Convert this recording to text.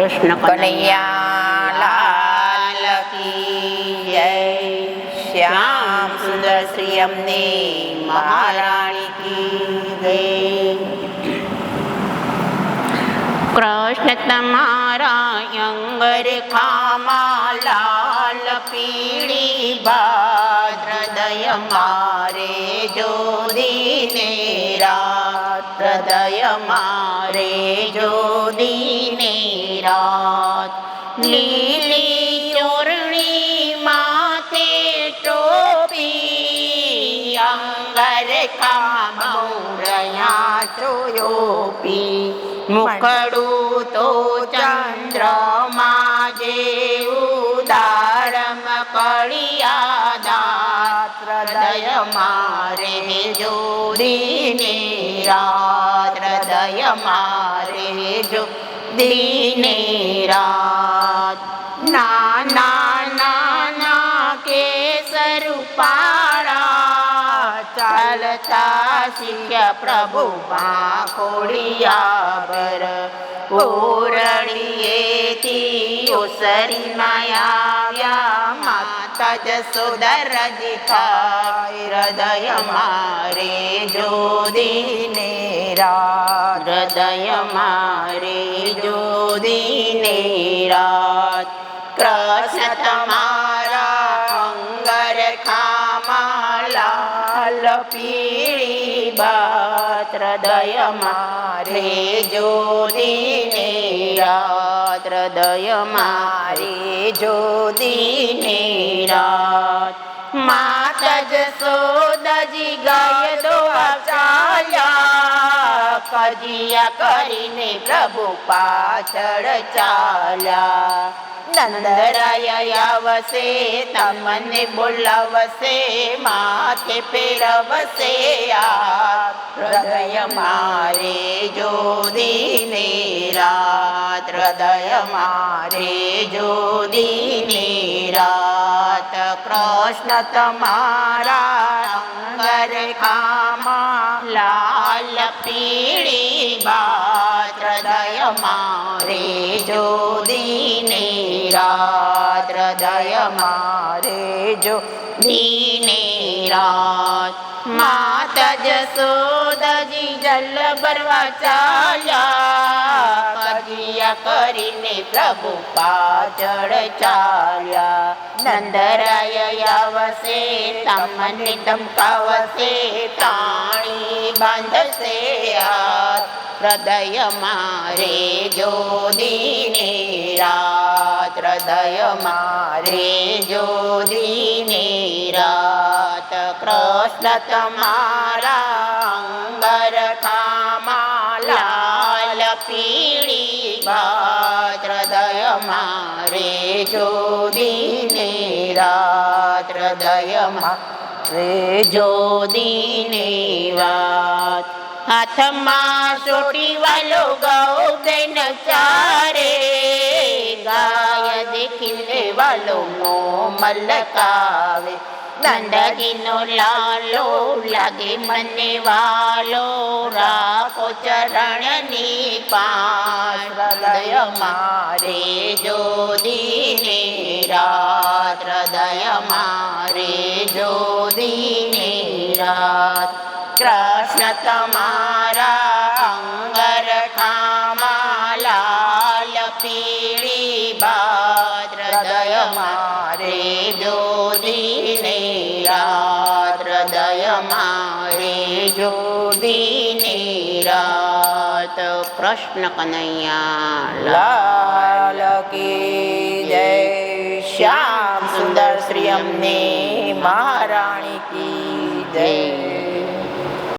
કૃષ્ણ કનૈયા. લાલ કી જય. શ્યામ સુંદર શ્રી અમને મહારાણી કી જય. કૃષ્ણ તમારા અંગર ખામા લાલ પીળી ભાદ્ર હૃદય મારે જોદીને રાત હૃદય મારે જોદીને રાત લીલી ચોરણી માથે ટોપી અંગર કામૌરયા ચોયોપી મુખડું તો ચંદ્રમા જેવું ઉદારમ કળિયા હૃદય મારે જોડીને રાત હૃદય મારે જો દીને રાત ના ના કે પાળા ચાલતા શિષ્ય પ્રભુ ખોડિયા બર ઓરડીએથી ઓસરી આવ્યા માતા જસોદર દિખાય હૃદય મારે જોદીને રાત. હૃદય મારે જોદીને રાત. કૃષ્ણ તમારા અંગર ખામા લાલ પીળી બાત. હૃદય મારે જોદીને રાત. હૃદય મારે જોદીને રાત માતા જસોદજી ગાય દોવા ચાલ્યા. કજિયા કરીને પ્રભુ પાછળ ચાલ્યા. નંદરાય આવશે, તમને બોલાવશે, માથે ફેરવશે આ હૃદય મારે જોદીને રાત હૃદય મારે જોદીની રાત કૃષ્ણ તમારા અંગર ખામા લાલ પીળી બાત હૃદય મારે જોદીની રાત હૃદય મારે જો દીની રાત માતા જસોદજી જલ ભરવા ચાલ્યા કજિયા કરીને પ્રભુ પાછળ ચાલ્યા. નંદરાય આવશે, તમને ધમકાવશે, તાણી બાંધશે હૃદય મારે જોદીને રાત હૃદય મારે જોદીને રાત કૃષ્ણ તમારા અંગર ખામા લાલ પીળી બાત હૃદય મારે જોદીને રાત હૃદય મારે જોદીને વાત હાથમાં સોટી વાલો ગૌ ચારે ગાય દેખીને વાલો નો મલકાવે નંદજીનો લાલો લાગે મને વાલો, રાખો ચરણની હૃદય મારે જોદીને રાત હૃદય મારે જોદીને રાત. કૃષ્ણ તમારા અંગર ખામા લાલ પીળી હૃદય મારે જોદીને રાત હૃદય મારે જોદીને રાત કૃષ્ણ કનૈયા લાલ કી જય શ્યામ સુંદર શ્રી અમને મહારાણી કી જય